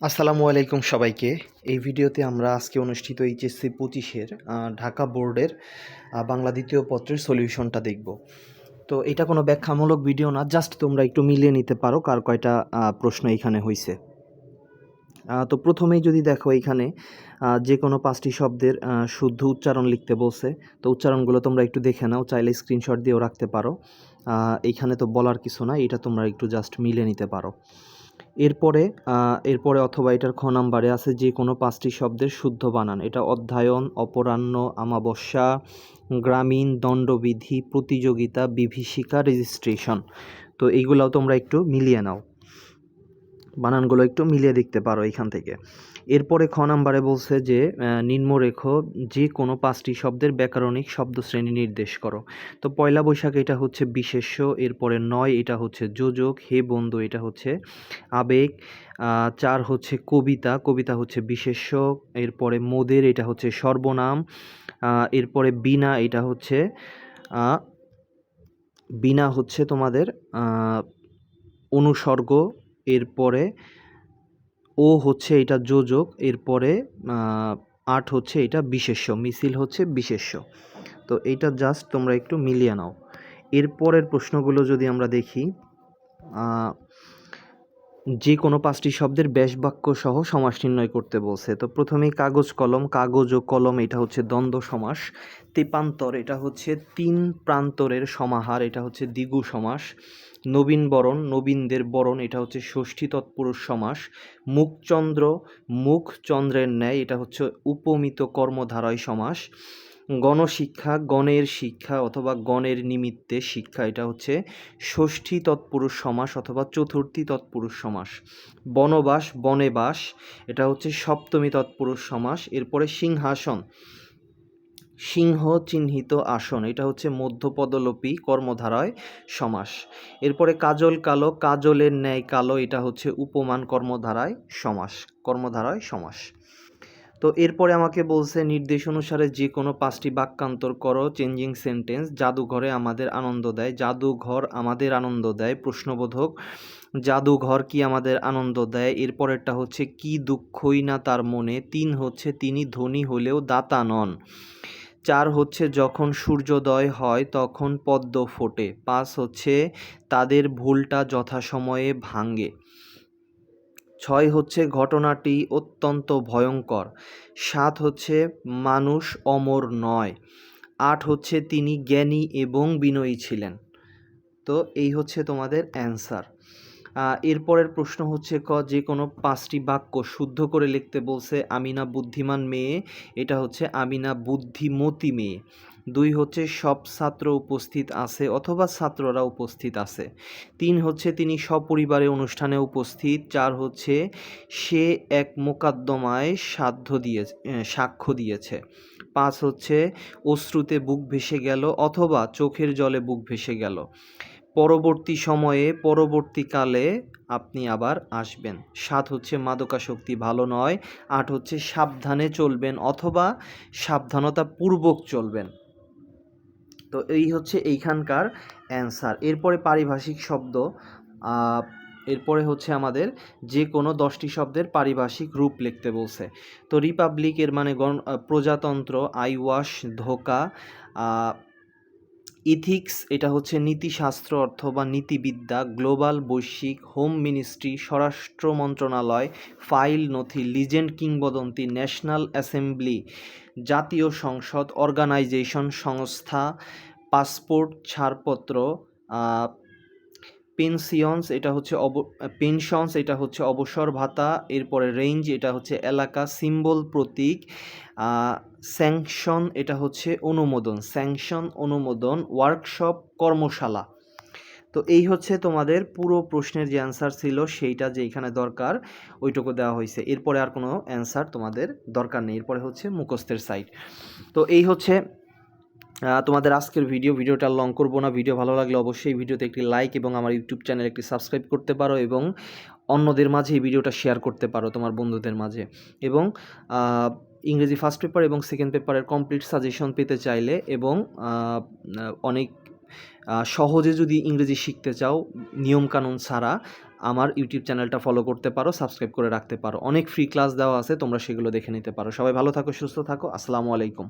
আসসালামু আলাইকুম সবাইকে। এই ভিডিওতে আমরা আজকে অনুষ্ঠিত এইচএসসি পঁচিশের ঢাকা বোর্ডের বাংলা দ্বিতীয় পত্রের সলিউশনটা দেখব। তো এটা কোনো ব্যাখ্যামূলক ভিডিও না, জাস্ট তোমরা একটু মিলিয়ে নিতে পারো কার কয়টা প্রশ্ন এখানে হয়েছে তো প্রথমেই যদি দেখো এখানে যে কোনো পাঁচটি শব্দের শুদ্ধ উচ্চারণ লিখতে বলছে, তো উচ্চারণগুলো তোমরা একটু দেখে নাও, চাইলে স্ক্রিনশট দিয়েও রাখতে পারো। এইখানে তো বলার কিছু না এটা তোমরা একটু জাস্ট মিলে নিতে পারো। এরপরে এরপরে অথবা এটার খ নাম্বারে আছে যে কোনো পাঁচটি শব্দের শুদ্ধ বানান। এটা অধ্যয়ন, অপরাহ্ন, আমাবস্যা, গ্রামীণ, দণ্ডবিধি, প্রতিযোগিতা, বিভীষিকা রেজিস্ট্রেশন তো এইগুলাও তোমরা একটু মিলিয়ে নাও। বানানগুলো একটু মিলিয়ে দেখতে পারো এখান থেকে। এরপরে খ নাম্বারে বলছে যে নিম্নরেখ যে কোনো পাঁচটি শব্দের ব্যাকরণিক শব্দশ্রেণী নির্দেশ করো। তো পয়লা বৈশাখ এটা হচ্ছে বিশেষ্য, এরপরে নয় এটা হচ্ছে যোজক, হে বন্ধু এটা হচ্ছে আবেগ চার হচ্ছে কবিতা কবিতা হচ্ছে বিশেষ্য, এরপরে মোদের এটা হচ্ছে সর্বনাম এরপরে বিনা এটা হচ্ছে বিনা হচ্ছে তোমাদের অনুসর্গ, এরপরে ও হচ্ছে এটা যোজক, এরপরে আট হচ্ছে এটা বিশেষ্য, মিছিল হচ্ছে বিশেষ্য। তো এইটা জাস্ট তোমরা একটু মিলিয়ে নাও। এরপরের প্রশ্নগুলো যদি আমরা দেখি যে কোনো পাঁচটি শব্দের ব্যাস বাক্য সহ সমাস নির্ণয় করতে বলছে। তো প্রথমেই কাগজ কলম, কাগজ ও কলম, এটা হচ্ছে দ্বন্দ্ব সমাস। তেপান্তর, এটা হচ্ছে তিন প্রান্তরের সমাহার, এটা হচ্ছে দ্বিগু সমাস। নবীন বরণ, নবীনদের বরণ, এটা হচ্ছে ষষ্ঠী তৎপুরুষ সমাস। মুখচন্দ্র মুখ চন্দ্রের ন্যায়, এটা হচ্ছে উপমিত কর্মধারয় সমাস। গণশিক্ষা, গণের শিক্ষা অথবা গণের নিমিত্তে শিক্ষা, এটা হচ্ছে ষষ্ঠী তৎপুরুষ সমাস অথবা চতুর্থী তৎপুরুষ সমাস। বনবাস বনে বাস এটা হচ্ছে সপ্তমী তৎপুরুষ সমাস, এরপরে সিংহাসন। সিংহ চিহ্নিত আসন, এটা হচ্ছে মধ্যপদলোপী কর্মধারায় সমাস। এরপরে কাজল কালো, কাজলের ন্যায় কালো, এটা হচ্ছে উপমান কর্মধারায় সমাস কর্মধারায় সমাস। তো এরপরে আমাকে বলছে, নির্দেশ অনুসারে যে কোনো পাঁচটি বাক্যান্তর করো চেঞ্জিং সেন্টেন্স জাদুঘরে আমাদের আনন্দ দেয়, জাদুঘর আমাদের আনন্দ দেয়, প্রশ্নবোধক, জাদুঘর কি আমাদের আনন্দ দেয়, এরপরেরটা হচ্ছে, কি দুঃখই না তার মনে, তিন হচ্ছে, তিনি ধনী হলেও দাতা নন, চার হচ্ছে, যখন সূর্যোদয় হয়, তখন পদ্ম ফোটে, পাঁচ হচ্ছে, তাদের ভুলটা যথাসময়ে ভাঙ্গে ছয় হচ্ছে ঘটনাটি অত্যন্ত ভয়ঙ্কর, সাত হচ্ছে মানুষ অমর নয়, আট হচ্ছে তিনি জ্ঞানী এবং বিনয়ী ছিলেন। তো এই হচ্ছে তোমাদের অ্যান্সার। এরপরের প্রশ্ন হচ্ছে ক, যে কোনো পাঁচটি বাক্য শুদ্ধ করে লিখতে বলছে আমিনা বুদ্ধিমান মেয়ে, এটা হচ্ছে আমিনা বুদ্ধিমতী মেয়ে। দুই হচ্ছে সব ছাত্র উপস্থিত আছে অথবা ছাত্ররা উপস্থিত আছে। তিন হচ্ছে তিনি সপরিবারে অনুষ্ঠানে উপস্থিত, চার হচ্ছে সে এক মোকদ্দমায় সাধ্য দিয়ে সাক্ষ্য দিয়েছে। পাঁচ হচ্ছে অশ্রুতে বুক ভেসে গেল অথবা চোখের জলে বুক ভেসে গেল। পরবর্তী সময়ে পরবর্তীকালে আপনি আবার আসবেন। সাত হচ্ছে মাদকাসক্তি ভালো নয়, আট হচ্ছে সাবধানে চলবেন অথবা সাবধানতা পূর্বক চলবেন। তো এই হচ্ছে এইখানকার অ্যান্সার। এরপরে পারিভাষিক শব্দ এরপরে হচ্ছে আমাদের যে কোনো দশটি শব্দের পারিভাষিক রূপ লিখতে বলছে। তো রিপাবলিক এর মানে গণ প্রজাতন্ত্র, আইওয়াশ, ধোকা ইথিক্স, এটা হচ্ছে নীতিশাস্ত্র অথবা নীতিবিদ্যা, গ্লোবাল বৈশ্বিক হোম মিনিস্ট্রি, স্বরাষ্ট্র মন্ত্রণালয়, ফাইল নথি, লিজেন্ড কিংবদন্তি, ন্যাশনাল অ্যাসেম্বলি, জাতীয় সংসদ, অর্গানাইজেশন সংস্থা, পাসপোর্ট, ছাড়পত্র পেনশিয়ন্স এটা হচ্ছে অব পেনশনস, এটা হচ্ছে অবসর ভাতা, এরপরে রেঞ্জ এটা হচ্ছে এলাকা সিম্বল প্রতীক স্যাংশন এটা হচ্ছে অনুমোদন স্যাংশন অনুমোদন ওয়ার্কশপ কর্মশালা। তো এই হচ্ছে তোমাদের পুরো প্রশ্নের যে অ্যান্সার ছিল, সেইটা যে এখানে দরকার, ওইটুকু দেওয়া হয়েছে। এরপরে আর কোনো অ্যান্সার তোমাদের দরকার নেই। এরপরে হচ্ছে মুখস্থের সাইট তো এই হচ্ছে তোমাদের আজকের ভিডিও ভিডিওটা লং করব না। ভিডিও ভালো লাগলে অবশ্যই ভিডিওতে একটি লাইক এবং আমার ইউটিউব চ্যানেল একটি সাবস্ক্রাইব করতে পারো এবং অন্যদের মাঝে এই ভিডিওটা শেয়ার করতে পারো তোমার বন্ধুদের মাঝে। এবং ইংরেজি ফার্স্ট পেপার এবং সেকেন্ড পেপারের কমপ্লিট সাজেশন পেতে চাইলে এবং অনেক সহজে যদি ইংরেজি শিখতে চাও, নিয়মকানুন ছাড়া আমার ইউটিউব চ্যানেলটা ফলো করতে পারো সাবস্ক্রাইব করে রাখতে পারো। অনেক ফ্রি ক্লাস দেওয়া আছে, তোমরা সেগুলো দেখে নিতে পারো। সবাই ভালো থাকো, সুস্থ থাকো। আসসালামু আলাইকুম।